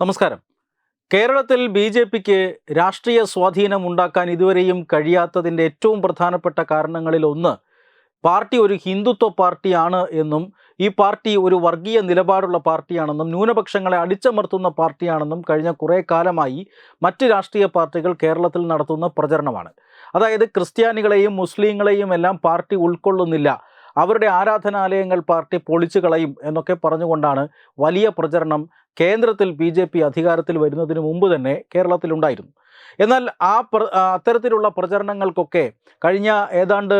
നമസ്കാരം. കേരളത്തിൽ B J പിക്ക് രാഷ്ട്രീയ സ്വാധീനം ഉണ്ടാക്കാൻ ഇതുവരെയും കഴിയാത്തതിന്റെ ഏറ്റവും പ്രധാനപ്പെട്ട കാരണങ്ങളിൽ ഒന്ന് പാർട്ടി ഒരു ഹിന്ദുത്വ പാർട്ടിയാണ് എന്നും ഈ പാർട്ടി ഒരു വർഗീയ നിലപാടുള്ള പാർട്ടിയാണെന്നും ന്യൂനപക്ഷങ്ങളെ അടിച്ചമർത്തുന്ന പാർട്ടിയാണെന്നും കഴിഞ്ഞ കുറേ കാലമായി മറ്റ് രാഷ്ട്രീയ പാർട്ടികൾ കേരളത്തിൽ നടത്തുന്ന പ്രചരണമാണ്. അതായത് ക്രിസ്ത്യാനികളെയും മുസ്ലിങ്ങളെയും എല്ലാം പാർട്ടി ഉൾക്കൊള്ളുന്നില്ല. അവരുടെ ആരാധനാലയങ്ങൾ പാർട്ടി പൊളിച്ചു കളയും എന്നൊക്കെ പറഞ്ഞുകൊണ്ടാണ് വലിയ പ്രചരണം കേന്ദ്രത്തിൽ ബി ജെ പി അധികാരത്തിൽ വരുന്നതിന് മുമ്പ് തന്നെ കേരളത്തിലുണ്ടായിരുന്നു. എന്നാൽ ആ അത്തരത്തിലുള്ള പ്രചരണങ്ങൾക്കൊക്കെ കഴിഞ്ഞ ഏതാണ്ട്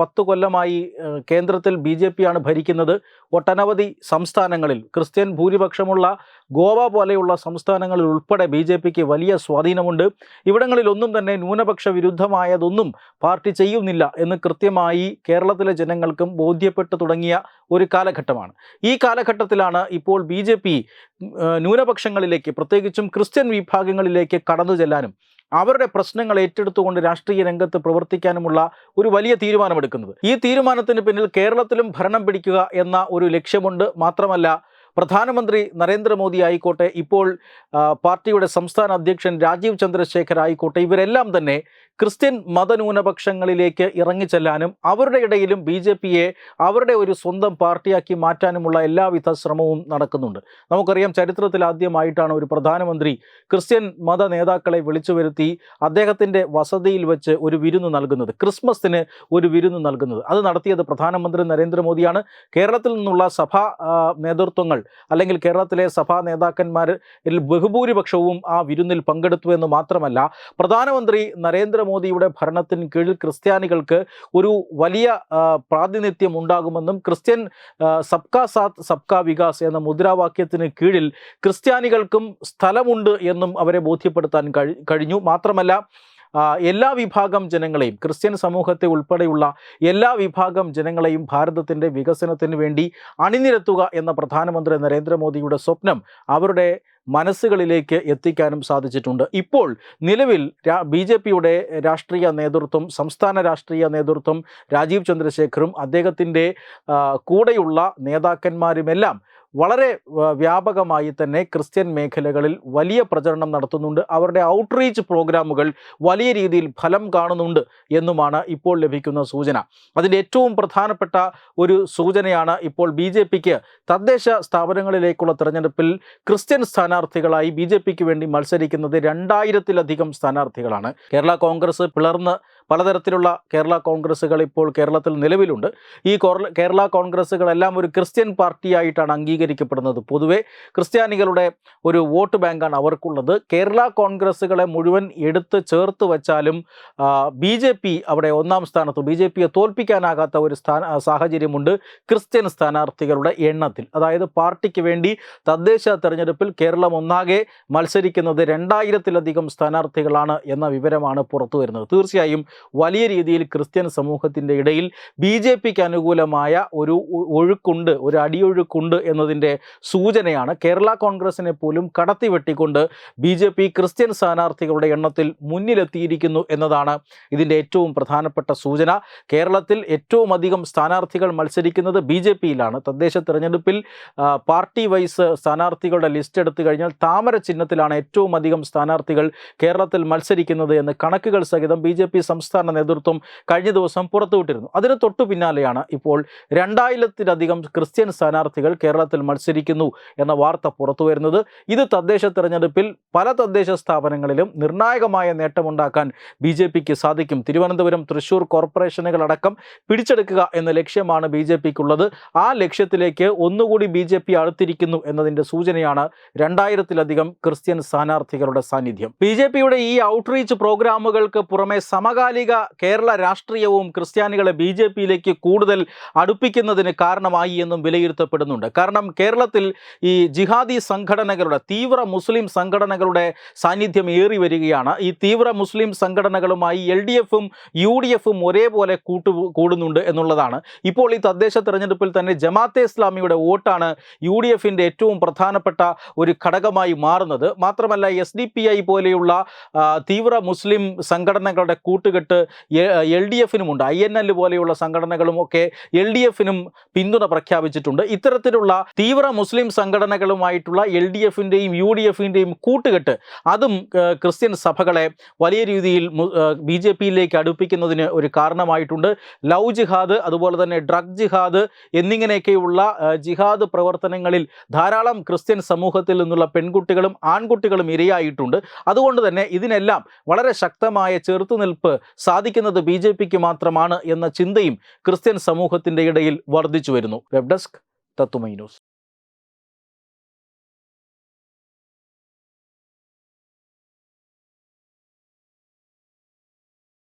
പത്തു കൊല്ലമായി കേന്ദ്രത്തിൽ ബി ജെ പിയാണ് ഭരിക്കുന്നത് ഒട്ടനവധി സംസ്ഥാനങ്ങളിൽ. ക്രിസ്ത്യൻ ഭൂരിപക്ഷമുള്ള ഗോവ പോലെയുള്ള സംസ്ഥാനങ്ങളിൽ ഉൾപ്പെടെ ബി ജെ പിക്ക് വലിയ സ്വാധീനമുണ്ട്. ഇവിടങ്ങളിലൊന്നും തന്നെ ന്യൂനപക്ഷ വിരുദ്ധമായതൊന്നും പാർട്ടി ചെയ്യുന്നില്ല എന്ന് കൃത്യമായി കേരളത്തിലെ ജനങ്ങൾക്കും ബോധ്യപ്പെട്ടു തുടങ്ങിയ ഒരു കാലഘട്ടമാണ്. ഈ കാലഘട്ടത്തിലാണ് ഇപ്പോൾ ബി ന്യൂനപക്ഷങ്ങളിലേക്ക് പ്രത്യേകിച്ചും ക്രിസ്ത്യൻ വിഭാഗങ്ങളിലേക്ക് കടന്നു ചെല്ലാനും അവരുടെ പ്രശ്നങ്ങൾ ഏറ്റെടുത്തുകൊണ്ട് രാഷ്ട്രീയ രംഗത്ത് പ്രവർത്തിക്കാനുമുള്ള ഒരു വലിയ തീരുമാനമെടുക്കുന്നത്. ഈ തീരുമാനത്തിന് പിന്നിൽ കേരളത്തിലും ഭരണം പിടിക്കുക എന്ന ഒരു ലക്ഷ്യമുണ്ട്. മാത്രമല്ല പ്രധാനമന്ത്രി നരേന്ദ്രമോദി ആയിക്കോട്ടെ ഇപ്പോൾ പാർട്ടിയുടെ സംസ്ഥാന അധ്യക്ഷൻ രാജീവ് ചന്ദ്രശേഖർ ആയിക്കോട്ടെ ഇവരെല്ലാം തന്നെ ക്രിസ്ത്യൻ മതന്യൂനപക്ഷങ്ങളിലേക്ക് ഇറങ്ങിച്ചെല്ലാനും അവരുടെ ഇടയിലും ബി ജെ പിയെ അവരുടെ ഒരു സ്വന്തം പാർട്ടിയാക്കി മാറ്റാനുമുള്ള എല്ലാവിധ ശ്രമവും നടക്കുന്നുണ്ട്. നമുക്കറിയാം ചരിത്രത്തിൽ ആദ്യമായിട്ടാണ് ഒരു പ്രധാനമന്ത്രി ക്രിസ്ത്യൻ മത നേതാക്കളെ വിളിച്ചു വരുത്തി അദ്ദേഹത്തിന്റെ വസതിയിൽ വെച്ച് ഒരു വിരുന്ന് നൽകുന്നത് ക്രിസ്മസിന് ഒരു വിരുന്ന് നൽകുന്നത്. അത് നടത്തിയത് പ്രധാനമന്ത്രി നരേന്ദ്രമോദിയാണ്. കേരളത്തിൽ നിന്നുള്ള സഭാ നേതൃത്വങ്ങൾ അല്ലെങ്കിൽ കേരളത്തിലെ സഭാ നേതാക്കന്മാരിൽ ബഹുഭൂരിപക്ഷവും ആ വിരുന്നിൽ പങ്കെടുത്തു എന്ന് മാത്രമല്ല പ്രധാനമന്ത്രി നരേന്ദ്രമോദിയുടെ ഭരണത്തിന് കീഴിൽ ക്രിസ്ത്യാനികൾക്ക് ഒരു വലിയ പ്രാതിനിധ്യം ഉണ്ടാകുമെന്നും ക്രിസ്ത്യൻ സബ്കാ സാത്ത് സബ്കാ വികാസ് എന്ന മുദ്രാവാക്യത്തിന് കീഴിൽ ക്രിസ്ത്യാനികൾക്കും സ്ഥലമുണ്ട് എന്നും അവരെ ബോധ്യപ്പെടുത്താൻ കഴിഞ്ഞു. മാത്രമല്ല എല്ലാ വിഭാഗം ജനങ്ങളെയും ക്രിസ്ത്യൻ സമൂഹത്തെ ഉൾപ്പെടെയുള്ള എല്ലാ വിഭാഗം ജനങ്ങളെയും ഭാരതത്തിന്റെ വികസനത്തിന് വേണ്ടി അണിനിരത്തുക എന്ന പ്രധാനമന്ത്രി നരേന്ദ്രമോദിയുടെ സ്വപ്നം അവരുടെ മനസ്സുകളിലേക്ക് എത്തിക്കാനും സാധിച്ചിട്ടുണ്ട്. ഇപ്പോൾ നിലവിൽ ബി ജെ പിയുടെ രാഷ്ട്രീയ നേതൃത്വം സംസ്ഥാന രാഷ്ട്രീയ നേതൃത്വം രാജീവ് ചന്ദ്രശേഖറും അദ്ദേഹത്തിന്റെ കൂടെയുള്ള നേതാക്കന്മാരുമെല്ലാം വളരെ വ്യാപകമായി തന്നെ ക്രിസ്ത്യൻ മേഖലകളിൽ വലിയ പ്രചരണം നടത്തുന്നുണ്ട്. അവരുടെ ഔട്ട്റീച്ച് പ്രോഗ്രാമുകൾ വലിയ രീതിയിൽ ഫലം കാണുന്നുണ്ട് എന്നുമാണ് ഇപ്പോൾ ലഭിക്കുന്ന സൂചന. അതിന്റെ ഏറ്റവും പ്രധാനപ്പെട്ട ഒരു സൂചനയാണ് ഇപ്പോൾ ബി തദ്ദേശ സ്ഥാപനങ്ങളിലേക്കുള്ള തെരഞ്ഞെടുപ്പിൽ ക്രിസ്ത്യൻ സ്ഥാനാർത്ഥികളായി ബി ജെ പിക്ക് വേണ്ടി മത്സരിക്കുന്നത് രണ്ടായിരത്തിലധികം സ്ഥാനാർത്ഥികളാണ്. കേരള കോൺഗ്രസ് പിളർന്ന് പലതരത്തിലുള്ള കേരള കോൺഗ്രസ്സുകൾ ഇപ്പോൾ കേരളത്തിൽ നിലവിലുണ്ട്. ഈ കേരള കോൺഗ്രസ്സുകളെല്ലാം ഒരു ക്രിസ്ത്യൻ പാർട്ടിയായിട്ടാണ് അംഗീകരിക്കപ്പെടുന്നത്. പൊതുവെ ക്രിസ്ത്യാനികളുടെ ഒരു വോട്ട് ബാങ്കാണ് അവർക്കുള്ളത്. കേരള കോൺഗ്രസ്സുകളെ മുഴുവൻ എടുത്ത് ചേർത്ത് വച്ചാലും ബി ജെ പി അവിടെ ഒന്നാം സ്ഥാനത്ത് ബി ജെ പിയെ തോൽപ്പിക്കാനാകാത്ത ഒരു സ്ഥാന സാഹചര്യമുണ്ട് ക്രിസ്ത്യൻ സ്ഥാനാർത്ഥികളുടെ എണ്ണത്തിൽ. അതായത് പാർട്ടിക്ക് വേണ്ടി തദ്ദേശ തെരഞ്ഞെടുപ്പിൽ കേരളം ഒന്നാകെ മത്സരിക്കുന്നത് രണ്ടായിരത്തിലധികം സ്ഥാനാർത്ഥികളാണ് എന്ന വിവരമാണ് പുറത്തു വരുന്നത് തീർച്ചയായും വലിയ രീതിയിൽ ക്രിസ്ത്യൻ സമൂഹത്തിന്റെ ഇടയിൽ ബി ജെ പിക്ക് അനുകൂലമായ ഒരു ഒഴുക്കുണ്ട് ഒരു അടിയൊഴുക്കുണ്ട് എന്നതിന്റെ സൂചനയാണ് കേരള കോൺഗ്രസിനെ പോലും കടത്തി വെട്ടിക്കൊണ്ട് ബി ജെ പി ക്രിസ്ത്യൻ സ്ഥാനാർത്ഥികളുടെ എണ്ണത്തിൽ മുന്നിലെത്തിയിരിക്കുന്നു എന്നതാണ് ഇതിന്റെ ഏറ്റവും പ്രധാനപ്പെട്ട സൂചന. കേരളത്തിൽ ഏറ്റവും അധികം സ്ഥാനാർത്ഥികൾ മത്സരിക്കുന്നത് ബി ജെ പിയിലാണ്. തദ്ദേശ തെരഞ്ഞെടുപ്പിൽ പാർട്ടി വൈസ് സ്ഥാനാർത്ഥികളുടെ ലിസ്റ്റ് എടുത്തു കഴിഞ്ഞാൽ താമര ചിഹ്നത്തിലാണ് ഏറ്റവും അധികം സ്ഥാനാർത്ഥികൾ കേരളത്തിൽ മത്സരിക്കുന്നത് എന്ന് കണക്കുകൾ സഹിതം ബി ജെ പി സംസ്ഥാന നേതൃത്വം കഴിഞ്ഞ ദിവസം പുറത്തുവിട്ടിരുന്നു. അതിന് തൊട്ടു പിന്നാലെയാണ് ഇപ്പോൾ രണ്ടായിരത്തിലധികം ക്രിസ്ത്യൻ സ്ഥാനാർത്ഥികൾ കേരളത്തിൽ മത്സരിക്കുന്നു എന്ന വാർത്ത പുറത്തു വരുന്നത് ഇത് തദ്ദേശ തെരഞ്ഞെടുപ്പിൽ പല തദ്ദേശ സ്ഥാപനങ്ങളിലും നിർണായകമായ നേട്ടമുണ്ടാക്കാൻ ബി ജെ പിക്ക് സാധിക്കും. തിരുവനന്തപുരം തൃശൂർ കോർപ്പറേഷനുകളടക്കം പിടിച്ചെടുക്കുക എന്ന ലക്ഷ്യമാണ് ബി ജെ പിക്കുള്ളത്. ആ ലക്ഷ്യത്തിലേക്ക് ഒന്നുകൂടി ബി ജെ പി അടുത്തിരിക്കുന്നു എന്നതിന്റെ സൂചനയാണ് രണ്ടായിരത്തിലധികം ക്രിസ്ത്യൻ സ്ഥാനാർത്ഥികളുടെ സാന്നിധ്യം. ബി ജെ പിയുടെ ഈ ഔട്ട്റീച്ച് പ്രോഗ്രാമുകൾക്ക് പുറമെ സമകാലിക കേരള രാഷ്ട്രീയവും ക്രിസ്ത്യാനികളെ ബി ജെ പിയിലേക്ക് കൂടുതൽ അടുപ്പിക്കുന്നതിന് കാരണമായി എന്നും വിലയിരുത്തപ്പെടുന്നുണ്ട്. കാരണം കേരളത്തിൽ ഈ ജിഹാദി സംഘടനകളുടെ തീവ്ര മുസ്ലിം സംഘടനകളുടെ സാന്നിധ്യം ഏറി വരികയാണ്. ഈ തീവ്ര മുസ്ലിം സംഘടനകളുമായി എൽ ഡി എഫും യു ഡി എഫും ഒരേപോലെ കൂട്ടു കൂടുന്നുണ്ട് എന്നുള്ളതാണ്. ഇപ്പോൾ ഈ തദ്ദേശ തെരഞ്ഞെടുപ്പിൽ തന്നെ ജമാഅത്തെ ഇസ്ലാമിയുടെ വോട്ടാണ് യു ഡി എഫിന്റെ ഏറ്റവും പ്രധാനപ്പെട്ട ഒരു ഘടകമായി മാറുന്നത്. മാത്രമല്ല എസ് ഡി പി ഐ പോലെയുള്ള തീവ്ര മുസ്ലിം സംഘടനകളുടെ കൂട്ടുകെട്ട് എൽ ഡി എഫിനുമുണ്ട് ഐ എൻ എൽ പോലെയുള്ള സംഘടനകളും ഒക്കെ എൽ ഡി എഫിനും പിന്തുണ പ്രഖ്യാപിച്ചിട്ടുണ്ട്. ഇത്തരത്തിലുള്ള തീവ്ര മുസ്ലിം സംഘടനകളുമായിട്ടുള്ള എൽ ഡി എഫിന്റെയും യു ഡി എഫിന്റെയും കൂട്ടുകെട്ട് അതും ക്രിസ്ത്യൻ സഭകളെ വലിയ രീതിയിൽ ബി ജെ പിയിലേക്ക് അടുപ്പിക്കുന്നതിന് ഒരു കാരണമായിട്ടുണ്ട്. ലവ് ജിഹാദ് അതുപോലെ തന്നെ ഡ്രഗ് ജിഹാദ് എന്നിങ്ങനെയൊക്കെയുള്ള ജിഹാദ് പ്രവർത്തനങ്ങളിൽ ധാരാളം ക്രിസ്ത്യൻ സമൂഹത്തിൽ നിന്നുള്ള പെൺകുട്ടികളും ആൺകുട്ടികളും ഇരയായിട്ടുണ്ട്. അതുകൊണ്ട് തന്നെ ഇതിനെല്ലാം വളരെ ശക്തമായ ചെറുത്തുനിൽപ്പ് സാധിക്കുന്നത് ബി ജെ പിക്ക് മാത്രമാണ് എന്ന ചിന്തയും ക്രിസ്ത്യൻ സമൂഹത്തിന്റെ ഇടയിൽ വർദ്ധിച്ചു വരുന്നു. Web desk Tatwamayi news.